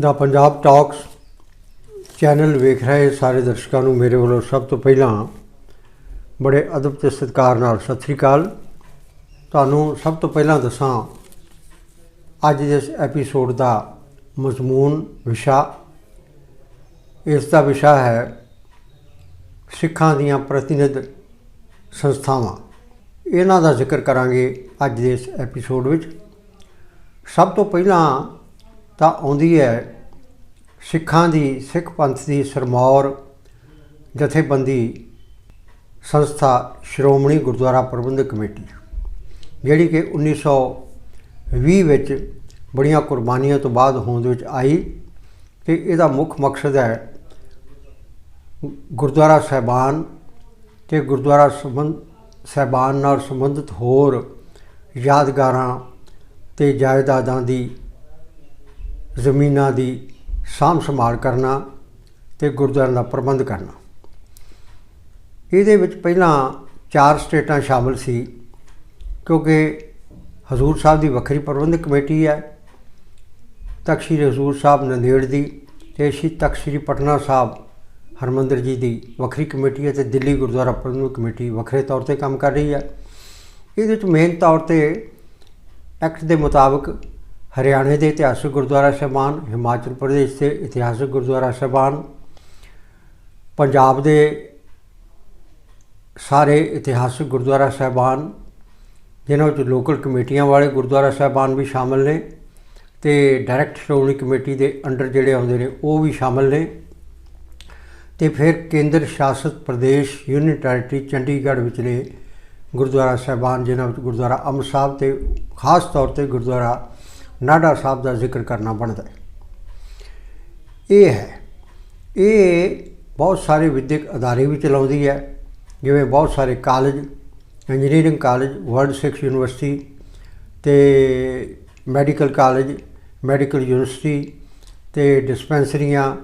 ਦਾ Punjab talks channel ਵੇਖ ਰਹੇ ਸਾਰੇ ਦਰਸ਼ਕਾਂ ਨੂੰ ਮੇਰੇ ਵੱਲੋਂ ਸਭ ਤੋਂ ਪਹਿਲਾਂ ਬੜੇ ਅਦਬ ਤੇ ਸਤਿਕਾਰ ਨਾਲ ਸਤਿ ਸ੍ਰੀ ਅਕਾਲ। ਤੁਹਾਨੂੰ ਸਭ ਤੋਂ ਪਹਿਲਾਂ ਦੱਸਾਂ, ਅੱਜ ਦੇ ਇਸ ਐਪੀਸੋਡ ਦਾ ਮਜ਼ਮੂਨ ਵਿਸ਼ਾ। ਇਸ ਦਾ ਵਿਸ਼ਾ ਹੈ ਸਿੱਖਾਂ ਦੀਆਂ ਪ੍ਰਤੀਨਿਧ ਸੰਸਥਾਵਾਂ। ਇਹਨਾਂ ਦਾ ਜ਼ਿਕਰ ਕਰਾਂਗੇ ਅੱਜ ਦੇ ਇਸ ਐਪੀਸੋਡ ਵਿੱਚ। ਸਭ ਤੋਂ ਪਹਿਲਾਂ ਤਾਂ ਆਉਂਦੀ ਹੈ ਸਿੱਖਾਂ ਦੀ, ਸਿੱਖ ਪੰਥ ਦੀ ਸਰਮੌਰ ਜਥੇਬੰਦੀ ਸੰਸਥਾ ਸ਼੍ਰੋਮਣੀ ਗੁਰਦੁਆਰਾ ਪ੍ਰਬੰਧਕ ਕਮੇਟੀ, ਜਿਹੜੀ ਕਿ 1920 ਵਿੱਚ ਬੜੀਆਂ ਕੁਰਬਾਨੀਆਂ ਤੋਂ ਬਾਅਦ ਹੋਂਦ ਵਿੱਚ ਆਈ ਤੇ ਇਹਦਾ ਮੁੱਖ ਮਕਸਦ ਹੈ ਗੁਰਦੁਆਰਾ ਸਾਹਿਬਾਨ ਤੇ ਗੁਰਦੁਆਰਾ ਸੰਬੰਧ, ਸਾਹਿਬਾਨ ਨਾਲ ਸੰਬੰਧਿਤ ਹੋਰ ਯਾਦਗਾਰਾਂ ਤੇ ਜਾਇਦਾਦਾਂ ਦੀ ਜ਼ਮੀਨਾਂ ਦੀ ਸਾਂਭ ਸੰਭਾਲ ਕਰਨਾ ਤੇ ਗੁਰਦੁਆਰਿਆਂ ਦਾ ਪ੍ਰਬੰਧ ਕਰਨਾ। ਇਹਦੇ ਵਿੱਚ ਪਹਿਲਾਂ ਚਾਰ ਸਟੇਟਾਂ ਸ਼ਾਮਲ ਸੀ, ਕਿਉਂਕਿ ਹਜ਼ੂਰ ਸਾਹਿਬ ਦੀ ਵੱਖਰੀ ਪ੍ਰਬੰਧਕ ਕਮੇਟੀ ਹੈ। ਤਖ਼ਤ ਹਜ਼ੂਰ ਸਾਹਿਬ ਨੰਦੇੜ ਦੀ ਤੇ ਸ਼੍ਰੀ ਤਖ਼ਤ ਪਟਨਾ ਸਾਹਿਬ ਹਰਮੰਦਰ ਜੀ ਦੀ ਵੱਖਰੀ ਕਮੇਟੀ ਹੈ ਤੇ ਦਿੱਲੀ ਗੁਰਦੁਆਰਾ ਪ੍ਰਬੰਧਕ ਕਮੇਟੀ ਵੱਖਰੇ ਤੌਰ ਤੇ ਕੰਮ ਕਰ ਰਹੀ ਹੈ। ਇਹਦੇ ਵਿੱਚ ਮੇਨ ਤੌਰ ਤੇ ਐਕਟ ਦੇ ਮੁਤਾਬਕ ਹਰਿਆਣੇ ਦੇ ਇਤਿਹਾਸਕ ਗੁਰਦੁਆਰਾ ਸਾਹਿਬਾਨ, ਹਿਮਾਚਲ ਪ੍ਰਦੇਸ਼ ਦੇ ਇਤਿਹਾਸਕ ਗੁਰਦੁਆਰਾ ਸਾਹਿਬਾਨ, ਪੰਜਾਬ ਦੇ ਸਾਰੇ ਇਤਿਹਾਸਕ ਗੁਰਦੁਆਰਾ ਸਾਹਿਬਾਨ, ਜਿਨ੍ਹਾਂ ਵਿੱਚ ਲੋਕਲ ਕਮੇਟੀਆਂ ਵਾਲੇ ਗੁਰਦੁਆਰਾ ਸਾਹਿਬਾਨ ਵੀ ਸ਼ਾਮਲ ਨੇ ਤੇ ਡਾਇਰੈਕਟ ਸ਼੍ਰੋਮਣੀ ਕਮੇਟੀ ਦੇ ਅੰਡਰ ਜਿਹੜੇ ਆਉਂਦੇ ਨੇ, ਉਹ ਵੀ ਸ਼ਾਮਲ ਨੇ। ਤੇ ਫਿਰ ਕੇਂਦਰ ਸ਼ਾਸਿਤ ਪ੍ਰਦੇਸ਼ ਯੂਨੀਅਨ ਟੈਰੀਟਰੀ ਚੰਡੀਗੜ੍ਹ ਵਿਚਲੇ ਗੁਰਦੁਆਰਾ ਸਾਹਿਬਾਨ, ਜਿਨ੍ਹਾਂ ਵਿੱਚ ਗੁਰਦੁਆਰਾ ਅੰਮ੍ਰਿਤ ਸਾਹਿਬ ਤੇ ਖਾਸ ਤੌਰ ਤੇ ਗੁਰਦੁਆਰਾ ਨਾਡਾ ਸਾਹਿਬ ਦਾ ਜ਼ਿਕਰ ਕਰਨਾ ਬਣਦਾ ਹੈ। ਇਹ ਹੈ, ਇਹ ਬਹੁਤ ਸਾਰੇ ਵਿਦਿਅਕ ਅਦਾਰੇ ਵੀ ਚਲਾਉਂਦੀ ਹੈ, ਜਿਵੇਂ ਬਹੁਤ ਸਾਰੇ college engineering college world Sikh university ਤੇ ਮੈਡੀਕਲ ਕਾਲਜ ਮੈਡੀਕਲ ਯੂਨੀਵਰਸਿਟੀ ਤੇ ਡਿਸਪੈਂਸਰੀਆਂ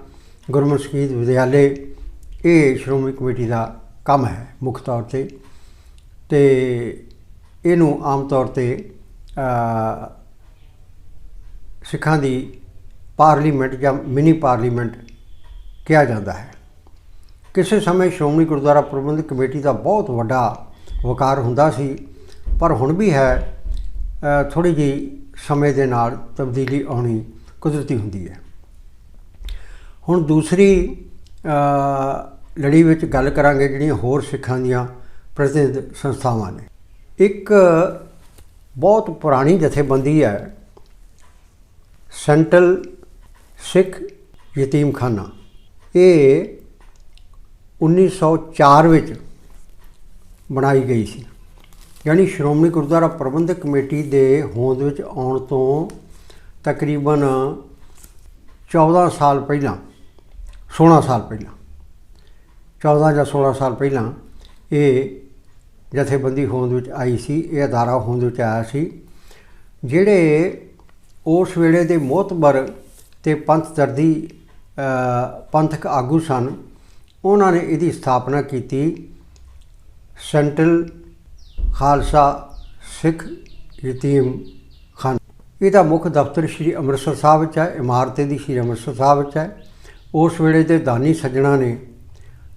ਗੁਰਮਤਿ ਸੰਗੀਤ ਵਿਦਿਆਲੇ, ਇਹ ਸ਼੍ਰੋਮਣੀ ਕਮੇਟੀ ਦਾ ਕੰਮ ਹੈ ਮੁੱਖ ਤੌਰ ਤੇ ਤੇ ਇਹਨੂੰ ਆਮ ਤੌਰ ਤੇ ਸਿੱਖਾਂ ਦੀ ਪਾਰਲੀਮੈਂਟ ਜਾਂ ਮਿਨੀ ਪਾਰਲੀਮੈਂਟ ਕਿਹਾ ਜਾਂਦਾ ਹੈ। ਕਿਸੇ ਸਮੇਂ ਸ਼੍ਰੋਮਣੀ ਗੁਰਦੁਆਰਾ ਪ੍ਰਬੰਧਕ ਕਮੇਟੀ ਦਾ ਬਹੁਤ ਵੱਡਾ ਵਕਾਰ ਹੁੰਦਾ ਸੀ, ਪਰ ਹੁਣ ਵੀ ਹੈ ਥੋੜੀ ਜਿਹੀ ਸਮੇਂ ਦੇ ਨਾਲ ਤਬਦੀਲੀ ਆਉਣੀ ਕੁਦਰਤੀ ਹੁੰਦੀ ਹੈ। ਹੁਣ ਦੂਸਰੀ ਲੜੀ ਵਿੱਚ ਗੱਲ ਕਰਾਂਗੇ ਜਿਹੜੀਆਂ ਹੋਰ ਸਿੱਖਾਂ ਦੀਆਂ ਪ੍ਰਤੀਨਿਧ ਸੰਸਥਾਵਾਂ ਨੇ। ਇੱਕ ਬਹੁਤ ਪੁਰਾਣੀ ਜਥੇਬੰਦੀ ਹੈ ਸੈਂਟਰਲ ਸਿੱਖ ਯਤੀਮਖਾਨਾ। ਇਹ 1904 ਵਿੱਚ ਬਣਾਈ ਗਈ ਸੀ। ਯਾਨੀ ਸ਼੍ਰੋਮਣੀ ਗੁਰਦੁਆਰਾ ਪ੍ਰਬੰਧਕ ਕਮੇਟੀ ਦੇ ਹੋਂਦ ਵਿੱਚ ਆਉਣ ਤੋਂ ਤਕਰੀਬਨ 14 ਸਾਲ ਪਹਿਲਾਂ 16 ਸਾਲ ਪਹਿਲਾਂ 14 ਜਾਂ 16 ਸਾਲ ਪਹਿਲਾਂ ਇਹ ਜਥੇਬੰਦੀ ਹੋਂਦ ਵਿੱਚ ਆਈ ਸੀ, ਇਹ ਅਦਾਰਾ ਹੋਂਦ ਵਿੱਚ ਆਇਆ ਸੀ, ਜਿਹੜੇ ਉਸ ਵੇਲੇ ਦੇ ਮੋਤਬਰ ਤੇ ਪੰਥ ਦਰਦੀ ਪੰਥਕ ਆਗੂ ਸਨ। ਉਹਨਾਂ ਨੇ ਇਹਦੀ ਸਥਾਪਨਾ ਕੀਤੀ ਸੈਂਟਰਲ ਖਾਲਸਾ ਸਿੱਖ ਯਤੀਮ ਖਾਨ। ਇਹਦਾ ਮੁੱਖ ਦਫ਼ਤਰ ਸ੍ਰੀ ਅੰਮ੍ਰਿਤਸਰ ਸਾਹਿਬ ਵਿੱਚ ਹੈ, ਇਮਾਰਤ ਦੀ ਸ੍ਰੀ ਅੰਮ੍ਰਿਤਸਰ ਸਾਹਿਬ ਵਿੱਚ ਹੈ। ਉਸ ਵੇਲੇ ਦੇ ਦਾਨੀ ਸੱਜਣਾ ਨੇ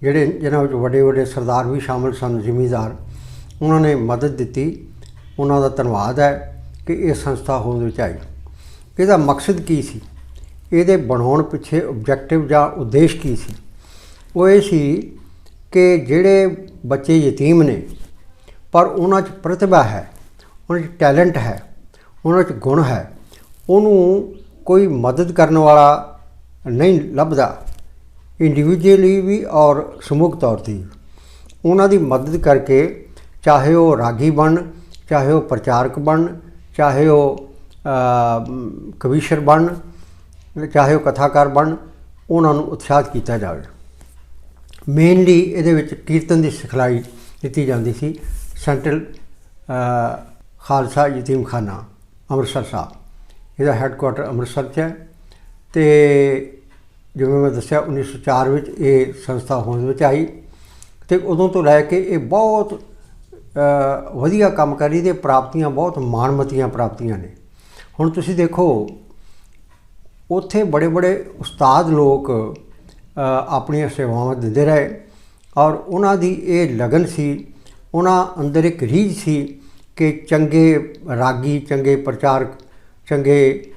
ਜਿਹੜੇ ਜਿਨ੍ਹਾਂ ਵਿੱਚ ਵੱਡੇ ਵੱਡੇ ਸਰਦਾਰ ਵੀ ਸ਼ਾਮਲ ਸਨ, ਜ਼ਿਮੀਂਦਾਰ, ਉਹਨਾਂ ਨੇ ਮਦਦ ਦਿੱਤੀ। ਉਹਨਾਂ ਦਾ ਧੰਨਵਾਦ ਹੈ ਕਿ ਇਹ ਸੰਸਥਾ ਹੋਂਦ ਵਿੱਚ ਆਈ। ਇਹਦਾ ਮਕਸਦ ਕੀ ਸੀ ਇਹਦੇ ਬਣਾਉਣ ਪਿੱਛੇ ਆਬਜੈਕਟਿਵ ਜਾਂ ਉਦੇਸ਼ ਕੀ ਸੀ ਉਹ ਇਹ ਸੀ ਕਿ ਜਿਹੜੇ ਬੱਚੇ ਯਤੀਮ ਨੇ, ਪਰ ਉਹਨਾਂ 'ਚ ਪ੍ਰਤਿਭਾ ਹੈ, ਉਹਨਾਂ 'ਚ ਟੈਲੈਂਟ ਹੈ, ਉਹਨਾਂ 'ਚ ਗੁਣ ਹੈ, ਉਹਨੂੰ ਕੋਈ ਮਦਦ ਕਰਨ ਵਾਲਾ ਨਹੀਂ ਲੱਭਦਾ ਇੰਡੀਵਿਜੂਅਲੀ ਵੀ ਔਰ ਸਮੂਹ ਤੌਰ ਤੇ ਵੀ। ਉਹਨਾਂ ਦੀ ਮਦਦ ਕਰਕੇ ਚਾਹੇ ਉਹ ਰਾਗੀ ਬਣ, ਚਾਹੇ ਉਹ ਪ੍ਰਚਾਰਕ ਬਣ, ਚਾਹੇ ਉਹ ਕਵੀਸ਼ਰ ਬਣਨ, ਚਾਹੇ ਉਹ ਕਥਾਕਾਰ ਬਣਨ, ਉਹਨਾਂ ਨੂੰ ਉਤਸ਼ਾਹਿਤ ਕੀਤਾ ਜਾਵੇ। ਮੇਨਲੀ ਇਹਦੇ ਵਿੱਚ ਕੀਰਤਨ ਦੀ ਸਿਖਲਾਈ ਦਿੱਤੀ ਜਾਂਦੀ ਸੀ ਸੈਂਟਰਲ ਖਾਲਸਾ ਯਤੀਮਖਾਨਾ ਅੰਮ੍ਰਿਤਸਰ ਸਾਹਿਬ। ਇਹਦਾ ਹੈੱਡਕੁਆਟਰ ਅੰਮ੍ਰਿਤਸਰ 'ਚ ਹੈ ਤੇ ਜਿਵੇਂ ਮੈਂ ਦੱਸਿਆ 1904 ਵਿੱਚ ਇਹ ਸੰਸਥਾ ਹੋਂਦ ਵਿੱਚ ਆਈ ਤੇ ਉਦੋਂ ਤੋਂ ਲੈ ਕੇ ਇਹ ਬਹੁਤ ਵਧੀਆ ਕੰਮ ਕਰ ਰਹੀ ਤੇ ਪ੍ਰਾਪਤੀਆਂ ਬਹੁਤ ਮਾਣਮਤੀਆਂ ਪ੍ਰਾਪਤੀਆਂ ਨੇ। ਹੁਣ ਤੁਸੀਂ ਦੇਖੋ, ਉੱਥੇ ਬੜੇ ਬੜੇ ਉਸਤਾਦ ਲੋਕ ਆਪਣੀਆਂ ਸੇਵਾਵਾਂ ਦਿੰਦੇ ਰਹੇ ਔਰ ਉਹਨਾਂ ਦੀ ਇਹ ਲਗਨ ਸੀ, ਉਹਨਾਂ ਅੰਦਰ ਇੱਕ ਰੀਝ ਸੀ ਕਿ ਚੰਗੇ ਰਾਗੀ, ਚੰਗੇ ਪ੍ਰਚਾਰਕ, ਚੰਗੇ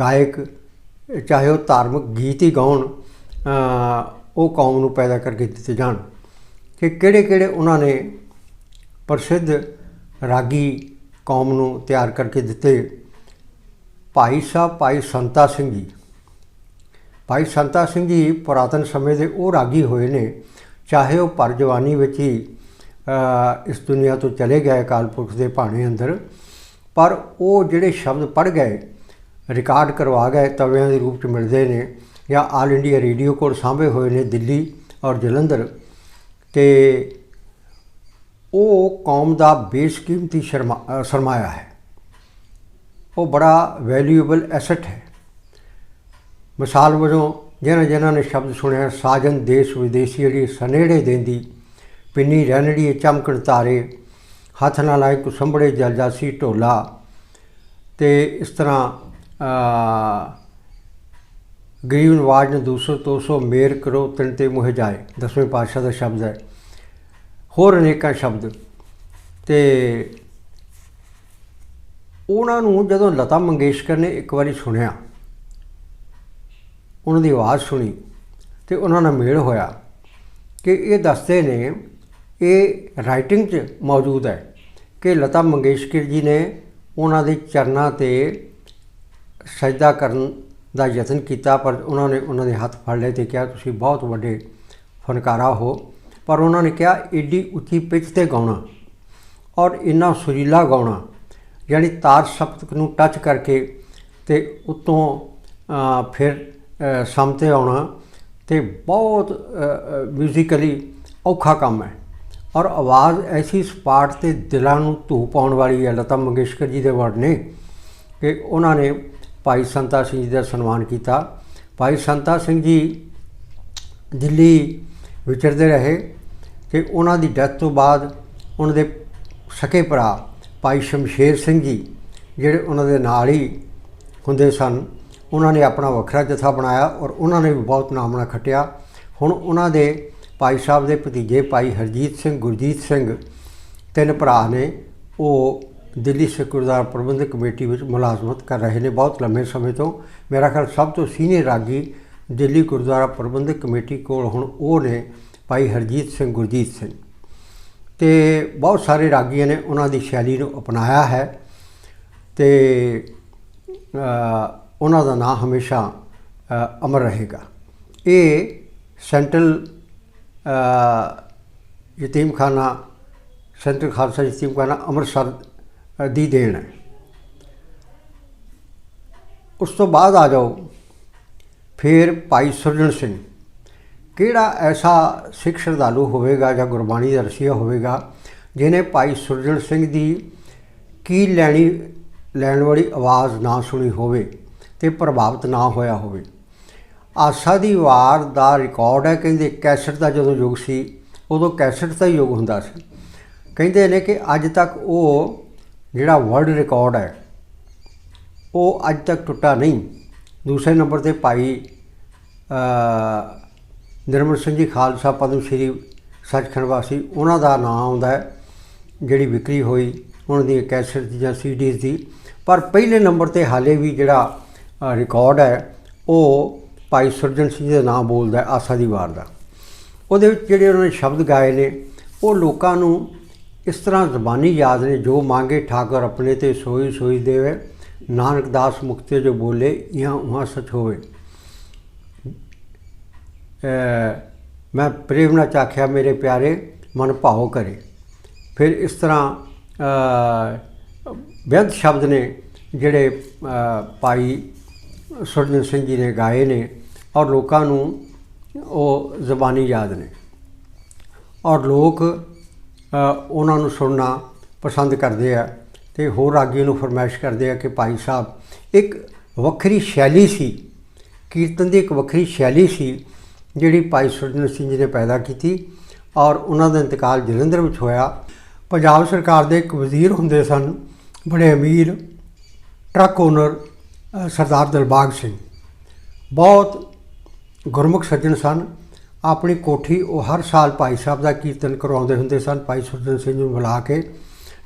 ਗਾਇਕ, ਚਾਹੇ ਉਹ ਧਾਰਮਿਕ ਗੀਤ ਹੀ ਗਾਉਣ ਉਹ ਕੌਮ ਨੂੰ ਪੈਦਾ ਕਰਕੇ ਦਿੱਤੇ ਜਾਣ ਕਿ ਕਿਹੜੇ ਕਿਹੜੇ ਉਹਨਾਂ ਨੇ ਪ੍ਰਸਿੱਧ ਰਾਗੀ ਕੌਮ ਨੂੰ ਤਿਆਰ ਕਰਕੇ ਦਿੱਤੇ। ਭਾਈ ਸਾਹਿਬ, ਭਾਈ ਸੰਤਾ ਸਿੰਘ ਜੀ। ਭਾਈ ਸੰਤਾ ਸਿੰਘ ਜੀ ਪੁਰਾਤਨ ਸਮੇਂ ਦੇ ਉਹ ਰਾਗੀ ਹੋਏ ਨੇ, ਚਾਹੇ ਉਹ ਪਰ ਜਵਾਨੀ ਵਿੱਚ ਹੀ ਇਸ ਦੁਨੀਆ ਤੋਂ ਚਲੇ ਗਏ ਅਕਾਲ ਪੁਰਖ ਦੇ ਭਾਣੇ ਅੰਦਰ, ਪਰ ਉਹ ਜਿਹੜੇ ਸ਼ਬਦ ਪੜ ਗਏ, ਰਿਕਾਰਡ ਕਰਵਾ ਗਏ, ਤਵਿਆਂ ਦੇ ਰੂਪ ਚ ਮਿਲਦੇ ਨੇ, ਜਾਂ ਆਲ ਇੰਡੀਆ ਰੇਡੀਓ ਕੋਲ ਸਾਂਭੇ ਹੋਏ ਨੇ ਦਿੱਲੀ ਔਰ ਜਲੰਧਰ, ਤੇ ਉਹ ਕੌਮ ਦਾ ਬੇਸ਼ਕੀਮਤੀ ਸ਼ਰਮਾ ਸਰਮਾਇਆ ਹੈ। ਉਹ ਬੜਾ ਵੈਲਿਊਏਬਲ ਐਸੈਟ ਹੈ। ਮਿਸਾਲ ਵਜੋਂ ਜਿਹਨਾਂ ਜਿਹਨਾਂ ਨੇ ਸ਼ਬਦ ਸੁਣਿਆ ਸਾਜਨ ਦੇਸ਼ ਵਿਦੇਸ਼ੀ ਜਿਹੜੀ ਸਨੇੜੇ ਦੇਂਦੀ ਪਿੰਨੀ ਰਹਿਣੜੀ ਚਮਕਣ ਤਾਰੇ ਹੱਥ ਨਾਲ ਲਾਏ ਕੁਸੰਬੜੇ ਜਲਜਾਸੀ ਢੋਲਾ ਤੇ ਇਸ ਤਰ੍ਹਾਂ ਅ, ਗਰੀਬ ਨਵਾਜ ਨੇ 200 200 ਮੇਰ ਕਰੋ ਤਿੰਨ ਤੇ ਮੁਹ ਜਾਏ ਦਸਵੇਂ ਪਾਤਸ਼ਾਹ ਦਾ ਸ਼ਬਦ ਹੈ। ਹੋਰ ਅਨੇਕਾਂ ਸ਼ਬਦ ਤੇ ਉਹਨਾਂ ਨੂੰ ਜਦੋਂ ਲਤਾ ਮੰਗੇਸ਼ਕਰ ਨੇ ਇੱਕ ਵਾਰੀ ਸੁਣਿਆ, ਉਹਨਾਂ ਦੀ ਆਵਾਜ਼ ਸੁਣੀ ਤੇ ਉਹਨਾਂ ਨਾਲ ਮੇਲ ਹੋਇਆ ਕਿ ਇਹ ਦੱਸਦੇ ਨੇ, ਇਹ ਰਾਈਟਿੰਗ 'ਚ ਮੌਜੂਦ ਹੈ ਕਿ ਲਤਾ ਮੰਗੇਸ਼ਕਰ ਜੀ ਨੇ ਉਹਨਾਂ ਦੇ ਚਰਨਾਂ ਤੇ ਸਜਦਾ ਕਰਨ ਦਾ ਯਤਨ ਕੀਤਾ, ਪਰ ਉਹਨਾਂ ਨੇ ਉਹਨਾਂ ਦੇ ਹੱਥ ਫੜ ਲਏ ਤੇ ਕਿਹਾ, ਤੁਸੀਂ ਬਹੁਤ ਵੱਡੇ ਫਨਕਾਰਾ ਹੋ। ਪਰ ਉਹਨਾਂ ਨੇ ਕਿਹਾ, ਏਡੀ ਉੱਚੀ ਪਿੱਚ ਤੇ ਗਾਉਣਾ ਔਰ ਇੰਨਾ ਸੁਰੀਲਾ ਗਾਉਣਾ ਯਾਨੀ ਤਾਰ ਸਪਤਕ ਨੂੰ ਟੱਚ ਕਰਕੇ ਤੇ ਉਤੋਂ ਫਿਰ ਸਮ ਤੇ ਆਉਣਾ ਤੇ ਬਹੁਤ ਮਿਊਜ਼ੀਕਲੀ ਔਖਾ ਕੰਮ ਹੈ। ਔਰ ਆਵਾਜ਼ ਐਸੀ ਸਪਾਟ ਤੇ ਦਿਲਾਂ ਨੂੰ ਧੂ ਪਾਉਣ ਵਾਲੀ ਹੈ, ਲਤਾ ਮੰਗੇਸ਼ਕਰ ਜੀ ਦੇ ਵਰਡ ਨੇ ਕਿ ਉਹਨਾਂ ਨੇ ਭਾਈ ਸੰਤਾ ਸਿੰਘ ਜੀ ਦਾ ਸਨਮਾਨ ਕੀਤਾ। ਭਾਈ ਸੰਤਾ ਸਿੰਘ ਜੀ ਦਿੱਲੀ ਵਿਚਰਦੇ ਰਹੇ ਤੇ ਉਹਨਾਂ ਦੀ ਡੈਥ ਤੋਂ ਬਾਅਦ ਉਹਨਾਂ ਦੇ ਸਕੇ ਭਰਾ ਭਾਈ ਸ਼ਮਸ਼ੇਰ ਸਿੰਘ ਜੀ ਜਿਹੜੇ ਉਹਨਾਂ ਦੇ ਨਾਲ ਹੀ ਹੁੰਦੇ ਸਨ, ਉਹਨਾਂ ਨੇ ਆਪਣਾ ਵੱਖਰਾ ਜਥਾ ਬਣਾਇਆ ਔਰ ਉਹਨਾਂ ਨੇ ਵੀ ਬਹੁਤ ਨਾਮਣਾ ਖੱਟਿਆ। ਹੁਣ ਉਹਨਾਂ ਦੇ ਭਾਈ ਸਾਹਿਬ ਦੇ ਭਤੀਜੇ ਭਾਈ ਹਰਜੀਤ ਸਿੰਘ, ਗੁਰਜੀਤ ਸਿੰਘ ਤਿੰਨ ਭਰਾ ਨੇ, ਉਹ ਦਿੱਲੀ ਸਿੱਖ ਗੁਰਦੁਆਰਾ ਪ੍ਰਬੰਧਕ ਕਮੇਟੀ ਵਿੱਚ ਮੁਲਾਜ਼ਮਤ ਕਰ ਰਹੇ ਨੇ ਬਹੁਤ ਲੰਮੇ ਸਮੇਂ ਤੋਂ। ਮੇਰਾ ਖਿਆਲ ਸਭ ਤੋਂ ਸੀਨੀਅਰ ਰਾਗੀ ਦਿੱਲੀ ਗੁਰਦੁਆਰਾ ਪ੍ਰਬੰਧਕ ਕਮੇਟੀ ਕੋਲ ਹੁਣ ਉਹ ਨੇ ਭਾਈ ਹਰਜੀਤ ਸਿੰਘ, ਗੁਰਜੀਤ ਸਿੰਘ। ਤੇ ਬਹੁਤ ਸਾਰੇ ਰਾਗੀਆਂ ਨੇ ਉਹਨਾਂ ਦੀ ਸ਼ੈਲੀ ਨੂੰ ਅਪਣਾਇਆ ਹੈ ਤੇ ਉਹਨਾਂ ਦਾ ਨਾਮ ਹਮੇਸ਼ਾ ਅਮਰ ਰਹੇਗਾ। ਇਹ ਸੈਂਟਰਲ ਯਤੀਮਖਾਨਾ, ਸੈਂਟਰਲ ਖਾਲਸਾ ਯਤੀਮਖਾਨਾ ਅੰਮ੍ਰਿਤਸਰ ਦੀ ਦੇਣ ਹੈ। ਉਸ ਤੋਂ ਬਾਅਦ ਆ ਜਾਓ, ਫਿਰ ਭਾਈ ਸੁਰਜਣ ਸਿੰਘ। ਕਿਹੜਾ ਐਸਾ ਸਿੱਖ ਸ਼ਰਧਾਲੂ ਹੋਵੇਗਾ ਜਾਂ ਗੁਰਬਾਣੀ ਦਾ ਰਸੀਆ ਹੋਵੇਗਾ ਜਿਨੇ ਭਾਈ ਸੁਰਜਣ ਸਿੰਘ ਦੀ ਕੀ ਲੈਣੀ, ਲੈਣ ਵਾਲੀ ਆਵਾਜ਼ ਨਾ ਸੁਣੀ ਹੋਵੇ ਤੇ ਪ੍ਰਭਾਵਿਤ ਨਾ ਹੋਇਆ ਹੋਵੇ? ਆਸਾ ਦੀ ਵਾਰ ਦਾ ਰਿਕਾਰਡ ਹੈ, ਕਹਿੰਦੇ ਕੈਸਟ ਦਾ ਜਦੋਂ ਯੁੱਗ ਸੀ, ਉਦੋਂ ਕੈਸਟ ਦਾ ਹੀ ਯੁੱਗ ਹੁੰਦਾ ਸੀ। ਕਹਿੰਦੇ ਨੇ ਕਿ ਅੱਜ ਤੱਕ ਉਹ ਜਿਹੜਾ ਵਰਲਡ ਰਿਕਾਰਡ ਹੈ, ਉਹ ਅੱਜ ਤੱਕ ਟੁੱਟਾ ਨਹੀਂ। ਦੂਸਰੇ ਨੰਬਰ ਤੇ ਭਾਈ ਨਿਰਮਲ ਸਿੰਘ ਜੀ ਖਾਲਸਾ ਪਦਮ ਸ਼੍ਰੀ ਸੱਚਖੰਡ ਵਾਸੀ, ਉਹਨਾਂ ਦਾ ਨਾਮ ਆਉਂਦਾ ਹੈ, ਜਿਹੜੀ ਵਿਕਰੀ ਹੋਈ, ਉਹਨਾਂ ਦੀ ਕੈਸਟ ਦੀ ਜਾਂ ਸੀਡੀਜ਼ ਦੀ। ਪਰ ਪਹਿਲੇ ਨੰਬਰ ਤੇ ਹਾਲੇ ਵੀ ਜਿਹੜਾ ਰਿਕਾਰਡ ਹੈ, ਉਹ ਭਾਈ ਸੁਰਜਨ ਸਿੰਘ ਜੀ ਦਾ ਨਾਮ ਬੋਲਦਾ ਆਸਾ ਦੀ ਵਾਰ ਦਾ। ਉਹਦੇ ਵਿੱਚ ਜਿਹੜੇ ਉਹਨਾਂ ਨੇ ਸ਼ਬਦ ਗਾਏ ਨੇ, ਉਹ ਲੋਕਾਂ ਨੂੰ ਇਸ ਤਰ੍ਹਾਂ ਜ਼ਬਾਨੀ ਯਾਦ ਨੇ, ਜੋ ਮੰਗੇ ਠਾਕੁਰ ਆਪਣੇ ਤੇ ਸੋਈ ਸੋਈ ਦੇਵੇ, ਨਾਨਕ ਦਾਸ ਮੁਕਤੇ ਜੋ ਬੋਲੇ ਇਹਾਂ ਉਹਾਂ ਸਚ ਹੋਵੇ। ਮੈਂ ਪ੍ਰੇਮ ਨਾਲ ਚਾਖਿਆ ਮੇਰੇ ਪਿਆਰੇ ਮਨ ਭਾਉ ਕਰੇ। ਫਿਰ ਇਸ ਤਰ੍ਹਾਂ ਅ, ਬੇਅੰਤ ਸ਼ਬਦ ਨੇ ਜਿਹੜੇ ਅ, ਭਾਈ ਸੁਰਜਨ ਸਿੰਘ ਜੀ ਨੇ ਗਾਏ ਨੇ ਔਰ ਲੋਕਾਂ ਨੂੰ ਉਹ ਜ਼ਬਾਨੀ ਯਾਦ ਨੇ। ਔਰ ਲੋਕ ਉਹਨਾਂ ਨੂੰ ਸੁਣਨਾ ਪਸੰਦ ਕਰਦੇ ਆ ਤੇ ਹੋਰ ਰਾਗੀਆਂ ਨੂੰ ਫਰਮਾਇਸ਼ ਕਰਦੇ ਆ ਕਿ ਭਾਈ ਸਾਹਿਬ ਇੱਕ ਵੱਖਰੀ ਸ਼ੈਲੀ ਸੀ ਕੀਰਤਨ ਦੀ ਇੱਕ ਵੱਖਰੀ ਸ਼ੈਲੀ ਸੀ ਜਿਹੜੀ ਭਾਈ ਸੁਰਜਨ ਸਿੰਘ ਜੀ ਨੇ ਪੈਦਾ ਕੀਤੀ ਔਰ ਉਹਨਾਂ ਦਾ ਇੰਤਕਾਲ ਜਲੰਧਰ ਵਿੱਚ ਹੋਇਆ। ਪੰਜਾਬ ਸਰਕਾਰ ਦੇ ਇੱਕ ਵਜ਼ੀਰ ਹੁੰਦੇ ਸਨ, ਬੜੇ ਅਮੀਰ ਟਰੱਕ ਓਨਰ ਸਰਦਾਰ ਦਿਲਬਾਗ ਸਿੰਘ। ਬਹੁਤ ਗੁਰਮੁਖ ਸੱਜਣ ਸਨ। ਆਪਣੀ ਕੋਠੀ ਉਹ ਹਰ ਸਾਲ ਭਾਈ ਸਾਹਿਬ ਦਾ ਕੀਰਤਨ ਕਰਵਾਉਂਦੇ ਹੁੰਦੇ ਸਨ, ਭਾਈ ਸੁਰਜਨ ਸਿੰਘ ਨੂੰ ਬੁਲਾ ਕੇ।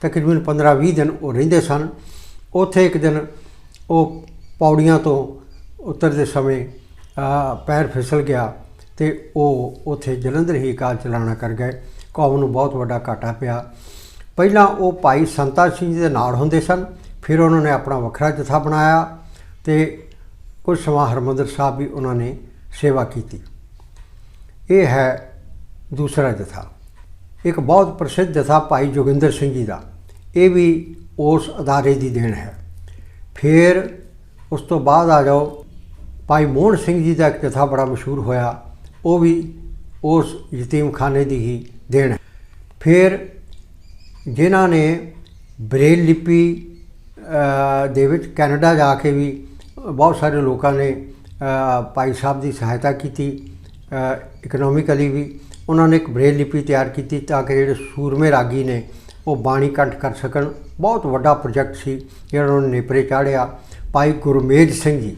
ਤਕਰੀਬਨ 15-20 ਦਿਨ ਉਹ ਰਹਿੰਦੇ ਸਨ। ਉੱਥੇ ਇੱਕ ਦਿਨ ਉਹ ਪੌੜੀਆਂ ਤੋਂ ਉਤਰਦੇ ਸਮੇਂ ਪੈਰ ਫਿਸਲ ਗਿਆ। ਤੇ ਉਹ ਉੱਥੇ ਜਲੰਧਰ ਹੀ ਕਾਲ ਚਲਾਣਾ ਕਰ ਗਏ। ਕੌਮ ਨੂੰ ਬਹੁਤ ਵੱਡਾ ਘਾਟਾ ਪਿਆ। ਪਹਿਲਾਂ ਉਹ ਭਾਈ ਸੰਤਾ ਸਿੰਘ ਜੀ ਦੇ ਨਾਲ ਹੁੰਦੇ ਸਨ। ਫਿਰ ਉਹਨਾਂ ਨੇ ਆਪਣਾ ਵੱਖਰਾ ਜਥਾ ਬਣਾਇਆ ਤੇ ਕੁਝ ਸਮਾਂ ਹਰਮੰਦਰ ਸਾਹਿਬ ਵੀ ਉਹਨਾਂ ਨੇ ਸੇਵਾ ਕੀਤੀ। ਇਹ ਹੈ ਦੂਸਰਾ ਜਥਾ। ਇੱਕ ਬਹੁਤ ਪ੍ਰਸਿੱਧ ਜਥਾ ਭਾਈ ਜੋਗਿੰਦਰ ਸਿੰਘ ਜੀ ਦਾ। ਇਹ ਵੀ ਉਸ ਅਦਾਰੇ ਦੀ ਦੇਣ ਹੈ। ਫਿਰ ਉਸ ਤੋਂ ਬਾਅਦ ਆ ਜਾਓ, ਭਾਈ ਮੋਹਨ ਸਿੰਘ ਜੀ ਦਾ ਇੱਕ ਜਥਾ ਬੜਾ ਮਸ਼ਹੂਰ ਹੋਇਆ। ਉਹ ਵੀ ਉਸ ਯਤੀਮਖਾਨੇ ਦੀ ਹੀ ਦੇਣ। ਹੈ ਫਿਰ ਜਿਨ੍ਹਾਂ ਨੇ ਬ੍ਰੇਲ ਲਿਪੀ ਦੇ ਵਿੱਚ ਕੈਨੇਡਾ ਜਾ ਕੇ ਵੀ ਬਹੁਤ ਸਾਰੇ ਲੋਕਾਂ ਨੇ ਭਾਈ ਸਾਹਿਬ ਦੀ ਸਹਾਇਤਾ ਕੀਤੀ ਇਕਨੋਮਿਕਲੀ ਵੀ ਉਹਨਾਂ ਨੇ ਇੱਕ ਬ੍ਰੇਲ ਲਿਪੀ ਤਿਆਰ ਕੀਤੀ ਤਾਂ ਕਿ ਜਿਹੜੇ ਸੂਰਮੇ ਰਾਗੀ ਨੇ ਉਹ ਬਾਣੀ ਕੰਠ ਕਰ ਸਕਣ। ਬਹੁਤ ਵੱਡਾ ਪ੍ਰੋਜੈਕਟ ਸੀ ਜਿਹੜਾ ਉਹਨਾਂ ਨੇ ਨੇਪਰੇ ਚਾੜਿਆ ਭਾਈ ਗੁਰਮੇਜ ਸਿੰਘ ਜੀ,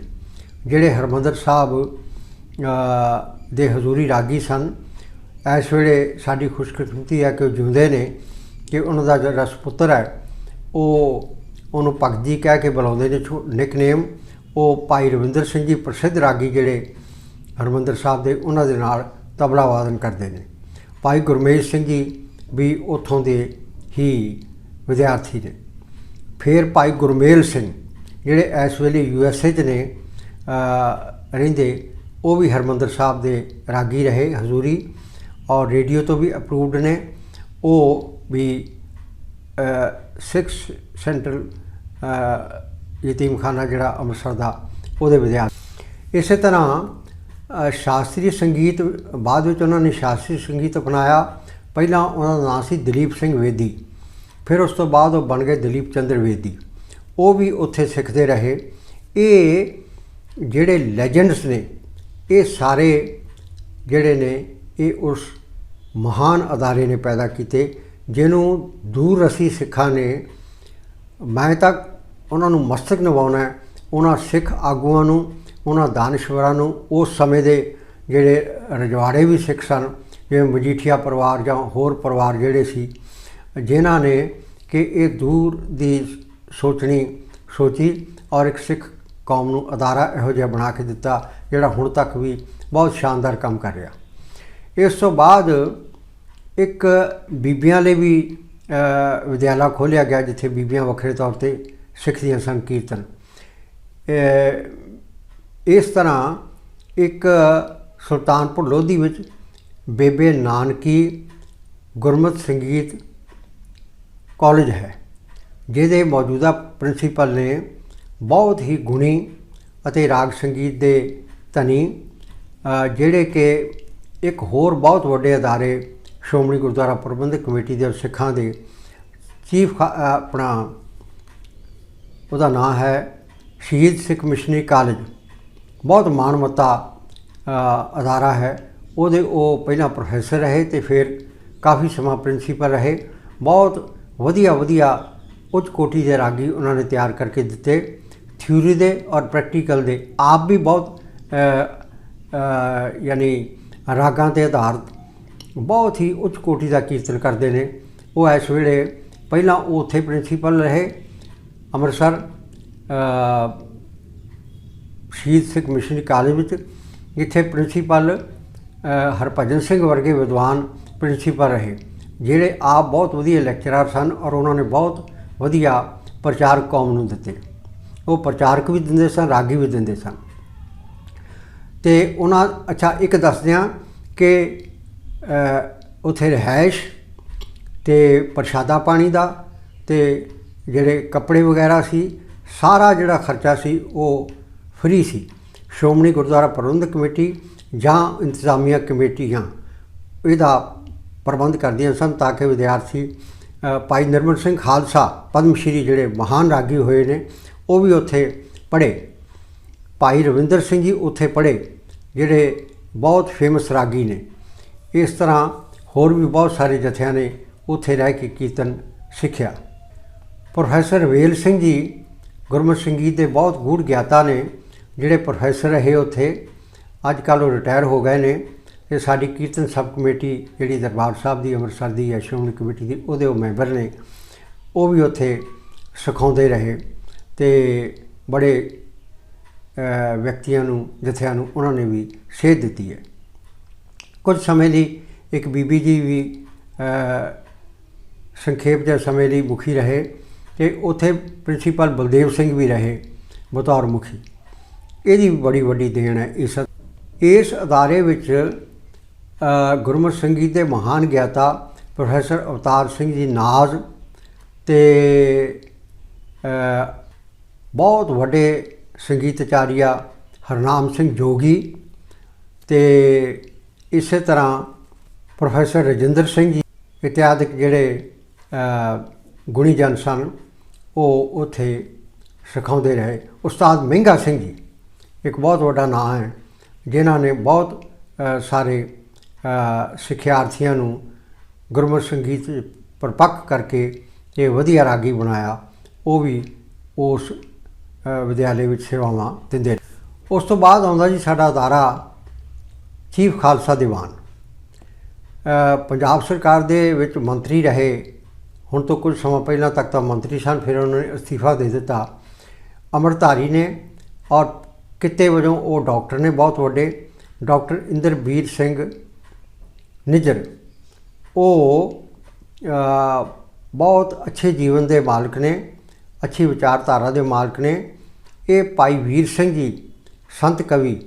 ਜਿਹੜੇ ਹਰਮੰਦਰ ਸਾਹਿਬ ਦੇ ਹਜ਼ੂਰੀ ਰਾਗੀ ਸਨ। ਇਸ ਵੇਲੇ ਸਾਡੀ ਖੁਸ਼ਕਿਸਮਤੀ ਹੈ ਕਿ ਉਹ ਜਿਉਂਦੇ ਨੇ ਕਿ ਉਹਨਾਂ ਦਾ ਜਿਹੜਾ ਸੁਪੁੱਤਰ ਹੈ, ਉਹ ਉਹਨੂੰ ਭਗਤ ਜੀ ਕਹਿ ਕੇ ਬੁਲਾਉਂਦੇ ਨੇ। ਨਿਕਨੇਮ, ਉਹ ਭਾਈ ਰਵਿੰਦਰ ਸਿੰਘ ਜੀ ਪ੍ਰਸਿੱਧ ਰਾਗੀ ਜਿਹੜੇ ਹਰਮੰਦਰ ਸਾਹਿਬ ਦੇ ਉਹਨਾਂ ਦੇ ਨਾਲ ਤਬਲਾ ਵਾਦਨ ਕਰਦੇ ਨੇ। ਭਾਈ ਗੁਰਮੇਜ ਸਿੰਘ ਜੀ ਵੀ ਉੱਥੋਂ ਦੇ ਹੀ ਵਿਦਿਆਰਥੀ ਨੇ। ਫਿਰ ਭਾਈ ਗੁਰਮੇਲ ਸਿੰਘ ਜਿਹੜੇ ਇਸ ਵੇਲੇ ਯੂ ਐਸ ਏ 'ਚ ਨੇ ਰਹਿੰਦੇ ਉਹ ਵੀ ਹਰਮੰਦਰ ਸਾਹਿਬ ਦੇ ਰਾਗੀ ਰਹੇ, ਹਜ਼ੂਰੀ। ਔਰ ਰੇਡੀਓ ਤੋਂ ਵੀ ਅਪਰੂਵਡ ਨੇ। ਉਹ ਵੀ ਸਿਕਸ ਸੈਂਟਰਲ ਯਤੀਮਖਾਨਾ ਜਿਹੜਾ ਅੰਮ੍ਰਿਤਸਰ ਦਾ, ਉਹਦੇ ਵਿਦਿਆਰਥੀ। ਇਸੇ ਤਰ੍ਹਾਂ ਸ਼ਾਸਤਰੀ ਸੰਗੀਤ, ਬਾਅਦ ਵਿੱਚ ਉਹਨਾਂ ਨੇ ਸ਼ਾਸਤਰੀ ਸੰਗੀਤ ਅਪਣਾਇਆ। ਪਹਿਲਾਂ ਉਹਨਾਂ ਦਾ ਨਾਮ ਸੀ ਦਲੀਪ ਸਿੰਘ ਵੇਦੀ। ਫਿਰ ਉਸ ਤੋਂ ਬਾਅਦ ਉਹ ਬਣ ਗਏ ਦਲੀਪ ਚੰਦਰ ਵੇਦੀ। ਉਹ ਵੀ ਉੱਥੇ ਸਿੱਖਦੇ ਰਹੇ। ਇਹ ਜਿਹੜੇ ਲੈਜੈਂਡਸ ਨੇ ਇਹ ਸਾਰੇ ਜਿਹੜੇ ਨੇ, ਇਹ ਉਸ ਮਹਾਨ ਅਦਾਰੇ ਨੇ ਪੈਦਾ ਕੀਤੇ, ਜਿਹਨੂੰ ਦੂਰ ਰਸੀ ਸਿੱਖਾਂ ਨੇ ਮੈਂ ਤਾਂ ਉਹਨਾਂ ਨੂੰ ਮਸਤਕ ਨਿਵਾਉਣਾ ਹੈ। ਉਹਨਾਂ ਸਿੱਖ ਆਗੂਆਂ ਨੂੰ, ਉਹਨਾਂ ਦਾਨਸ਼ਵਰਾਂ ਨੂੰ, ਉਸ ਸਮੇਂ ਦੇ ਜਿਹੜੇ ਰਜਵਾੜੇ ਵੀ ਸਿੱਖ ਸਨ, ਜਿਵੇਂ ਮਜੀਠੀਆ ਪਰਿਵਾਰ ਜਾਂ ਹੋਰ ਪਰਿਵਾਰ ਜਿਹੜੇ ਸੀ, ਜਿਨ੍ਹਾਂ ਨੇ ਕਿ ਇਹ ਦੂਰ ਦੀ ਸੋਚਣੀ ਸੋਚੀ ਔਰ ਇੱਕ ਸਿੱਖ ਕੌਮ ਨੂੰ ਅਦਾਰਾ ਇਹੋ ਜਿਹਾ ਬਣਾ ਕੇ ਦਿੱਤਾ। ਜਿਹੜਾ ਹੁਣ ਤੱਕ ਵੀ ਬਹੁਤ ਸ਼ਾਨਦਾਰ ਕੰਮ ਕਰ ਰਿਹਾ। ਇਸ ਤੋਂ ਬਾਅਦ ਇੱਕ ਬੀਬੀਆਂ ਲਈ ਵੀ ਵਿਦਿਆਲਾ ਖੋਲ੍ਹਿਆ ਗਿਆ ਜਿੱਥੇ ਬੀਬੀਆਂ ਵੱਖਰੇ ਤੌਰ ਤੇ ਸਿੱਖਦੀਆਂ ਸਨ ਕੀਰਤਨ ਇਸ ਤਰ੍ਹਾਂ ਇੱਕ ਸੁਲਤਾਨਪੁਰ ਲੋਧੀ ਵਿੱਚ ਬੇਬੇ ਨਾਨਕੀ ਗੁਰਮਤਿ ਸੰਗੀਤ ਕਾਲਜ ਹੈ, ਜਿਹਦੇ ਮੌਜੂਦਾ ਪ੍ਰਿੰਸੀਪਲ ਨੇ ਬਹੁਤ ਹੀ ਗੁਣੀ ਅਤੇ ਰਾਗ ਸੰਗੀਤ ਦੇ ਧਨੀ ਜਿਹੜੇ ਕਿ ਇੱਕ ਹੋਰ ਬਹੁਤ ਵੱਡੇ ਅਦਾਰੇ ਸ਼੍ਰੋਮਣੀ ਗੁਰਦੁਆਰਾ ਪ੍ਰਬੰਧਕ ਕਮੇਟੀ ਦੇ ਸਿੱਖਾਂ ਦੇ ਚੀਫ ਆਪਣਾ ਉਹਦਾ ਨਾਮ ਹੈ ਸ਼ਹੀਦ ਸਿੱਖ ਮਿਸ਼ਨਰੀ ਕਾਲਜ। ਬਹੁਤ ਮਾਣਮੱਤਾ ਅ, ਅਦਾਰਾ ਹੈ। ਉਹਦੇ ਉਹ ਪਹਿਲਾਂ ਪ੍ਰੋਫੈਸਰ ਰਹੇ ਤੇ ਫਿਰ ਕਾਫੀ ਸਮਾਂ ਪ੍ਰਿੰਸੀਪਲ ਰਹੇ। ਬਹੁਤ ਵਧੀਆ ਵਧੀਆ ਉੱਚ ਕੋਟੀ ਦੇ ਰਾਗੀ ਉਹਨਾਂ ਨੇ ਤਿਆਰ ਕਰਕੇ ਦਿੱਤੇ। ਥਿਊਰੀ ਦੇ ਔਰ ਪ੍ਰੈਕਟੀਕਲ ਦੇ ਆਪ ਵੀ ਬਹੁਤ ਯਾਨੀ ਰਾਗਾਂ ਤੇ ਆਧਾਰਿਤ ਬਹੁਤ ਹੀ ਉੱਚ ਕੋਟੀ ਦਾ ਕੀਰਤਨ ਕਰਦੇ ਨੇ। ਉਹ ਇਸ ਵੇਲੇ ਪਹਿਲਾਂ ਉਹ ਉੱਥੇ ਪ੍ਰਿੰਸੀਪਲ ਰਹੇ, ਅੰਮ੍ਰਿਤਸਰ ਸ਼ਹੀਦ ਸਿੱਖ ਮਿਸ਼ਨ ਕਾਲਜ ਵਿੱਚ, ਜਿੱਥੇ ਪ੍ਰਿੰਸੀਪਲ ਹਰਭਜਨ ਸਿੰਘ ਵਰਗੇ ਵਿਦਵਾਨ ਪ੍ਰਿੰਸੀਪਲ ਰਹੇ, ਜਿਹੜੇ ਆਪ ਬਹੁਤ ਵਧੀਆ ਲੈਕਚਰਰ ਸਨ ਔਰ ਉਹਨਾਂ ਨੇ ਬਹੁਤ ਵਧੀਆ ਪ੍ਰਚਾਰ ਕੌਮ ਨੂੰ ਦਿੱਤੇ। ਉਹ ਪ੍ਰਚਾਰਕ ਵੀ ਦਿੰਦੇ ਸਨ, ਰਾਗੀ ਵੀ ਦਿੰਦੇ ਸਨ। ਤੇ ਉਹਨਾਂ ਅੱਛਾ ਇੱਕ ਦੱਸਦਿਆਂ ਕਿ ਅ, ਉੱਥੇ ਰਿਹਾਇਸ਼ ਤੇ ਪ੍ਰਸ਼ਾਦਾ ਪਾਣੀ ਦਾ ਤੇ ਜਿਹੜੇ ਕੱਪੜੇ ਵਗੈਰਾ ਸੀ ਸਾਰਾ ਜਿਹੜਾ ਖਰਚਾ ਸੀ ਉਹ ਫ੍ਰੀ ਸੀ। ਸ਼੍ਰੋਮਣੀ ਗੁਰਦੁਆਰਾ ਪ੍ਰਬੰਧਕ ਕਮੇਟੀ ਜਾਂ ਇੰਤਜ਼ਾਮੀਆ ਕਮੇਟੀਆਂ ਇਹਦਾ ਪ੍ਰਬੰਧ ਕਰਦੀਆਂ ਸਨ ਤਾਂ ਕਿ ਵਿਦਿਆਰਥੀ ਭਾਈ ਨਿਰਮਲ ਸਿੰਘ ਖਾਲਸਾ ਪਦਮ ਸ਼੍ਰੀ ਜਿਹੜੇ ਮਹਾਨ ਰਾਗੀ ਹੋਏ ਨੇ ਉਹ ਵੀ ਉੱਥੇ ਪੜ੍ਹੇ। ਭਾਈ ਰਵਿੰਦਰ ਸਿੰਘ ਜੀ ਉੱਥੇ ਪੜ੍ਹੇ, ਜਿਹੜੇ ਬਹੁਤ ਫੇਮਸ ਰਾਗੀ ਨੇ। ਇਸ ਤਰ੍ਹਾਂ ਹੋਰ ਵੀ ਬਹੁਤ ਸਾਰੇ ਜਥਿਆਂ ਨੇ ਉੱਥੇ ਰਹਿ ਕੇ ਕੀਰਤਨ ਸਿੱਖਿਆ। ਪ੍ਰੋਫੈਸਰ ਵੇਲ ਸਿੰਘ ਜੀ ਗੁਰਮਤਿ ਸੰਗੀਤ ਦੇ ਬਹੁਤ ਗੂੜ ਗਿਆਤਾ ਨੇ, ਜਿਹੜੇ ਪ੍ਰੋਫੈਸਰ ਰਹੇ ਉੱਥੇ, ਅੱਜ ਕੱਲ੍ਹ ਉਹ ਰਿਟਾਇਰ ਹੋ ਗਏ ਨੇ। ਤੇ ਸਾਡੀ ਕੀਰਤਨ ਸਬ ਕਮੇਟੀ ਜਿਹੜੀ ਦਰਬਾਰ ਸਾਹਿਬ ਦੀ, ਅੰਮ੍ਰਿਤਸਰ ਦੀ ਹੈ ਸ਼੍ਰੋਮਣੀ ਕਮੇਟੀ ਦੀ, ਉਹਦੇ ਉਹ ਮੈਂਬਰ ਨੇ। ਉਹ ਵੀ ਉੱਥੇ ਸਿਖਾਉਂਦੇ ਰਹੇ। ਤੇ ਬੜੇ ਵਿਅਕਤੀਆਂ ਨੂੰ ਜਥਿਆਂ ਨੂੰ ਉਹਨਾਂ ਨੇ ਵੀ ਸੇਧ ਦਿੱਤੀ ਹੈ। ਕੁਝ ਸਮੇਂ ਲਈ ਇੱਕ ਬੀਬੀ ਜੀ ਵੀ ਸੰਖੇਪ ਦੇ ਸਮੇਂ ਲਈ ਮੁਖੀ ਰਹੇ ਤੇ ਉੱਥੇ ਪ੍ਰਿੰਸੀਪਲ ਬਲਦੇਵ ਸਿੰਘ ਵੀ ਰਹੇ ਬਤੌਰ ਮੁਖੀ। ਇਹਦੀ ਬੜੀ ਵੱਡੀ ਦੇਣ ਹੈ ਇਸ ਇਸ ਅਦਾਰੇ ਵਿੱਚ ਅ, ਗੁਰਮਤਿ ਸੰਗੀਤ ਦੇ ਮਹਾਨ ਗਿਆਤਾ ਪ੍ਰੋਫੈਸਰ ਅਵਤਾਰ ਸਿੰਘ ਜੀ ਨਾਜ਼ ਤੇ ਬਹੁਤ ਵੱਡੇ ਸੰਗੀਤਚਾਰੀਆ ਹਰਨਾਮ ਸਿੰਘ ਜੋਗੀ ਤੇ ਇਸੇ ਤਰ੍ਹਾਂ ਪ੍ਰੋਫੈਸਰ ਰਜਿੰਦਰ ਸਿੰਘ ਜੀ ਇਤਿਆਦਿਕ ਜਿਹੜੇ ਅ, ਗੁਣੀ ਜਨ ਸਨ ਉਹ ਉੱਥੇ ਸਿਖਾਉਂਦੇ ਰਹੇ। ਉਸਤਾਦ ਮਹਿੰਗਾ ਸਿੰਘ ਜੀ ਇੱਕ ਬਹੁਤ ਵੱਡਾ ਨਾਮ ਹੈ ਜਿਨ੍ਹਾਂ ਨੇ ਬਹੁਤ ਸਾਰੇ ਸਿੱਖਿਆਰਥੀਆਂ ਨੂੰ ਗੁਰਮਤਿ ਸੰਗੀਤ 'ਚ ਪਰਪੱਕ ਕਰਕੇ ਇਹ ਵਧੀਆ ਰਾਗੀ ਬਣਾਇਆ। ਉਹ ਵੀ ਉਸ ਵਿਦਿਆਲੇ ਵਿੱਚ ਸੇਵਾਵਾਂ ਦਿੰਦੇ ਨੇ। ਉਸ ਤੋਂ ਬਾਅਦ ਆਉਂਦਾ ਜੀ ਸਾਡਾ ਅਦਾਰਾ ਚੀਫ ਖਾਲਸਾ ਦੀਵਾਨ। ਪੰਜਾਬ ਸਰਕਾਰ ਦੇ ਵਿੱਚ ਮੰਤਰੀ ਰਹੇ। ਹੁਣ ਤੋਂ ਕੁਝ ਸਮਾਂ ਪਹਿਲਾਂ ਤੱਕ ਤਾਂ ਮੰਤਰੀ ਸਨ, ਫਿਰ ਉਹਨਾਂ ਨੇ ਅਸਤੀਫਾ ਦੇ ਦਿੱਤਾ। ਅਮਰਧਾਰੀ ਨੇ ਔਰ ਕਿਤੇ ਵਜੋਂ ਉਹ ਡਾਕਟਰ ਨੇ ਬਹੁਤ ਵੱਡੇ। ਡਾਕਟਰ ਇੰਦਰਬੀਰ ਸਿੰਘ ਨਿਜਰ। ਉਹ ਬਹੁਤ ਅੱਛੇ ਜੀਵਨ ਦੇ ਮਾਲਕ ਨੇ। ਅੱਛੀ ਵਿਚਾਰਧਾਰਾ ਦੇ ਮਾਲਕ ਨੇ। ਇਹ ਭਾਈ ਵੀਰ ਸਿੰਘ ਜੀ ਸੰਤ ਕਵੀ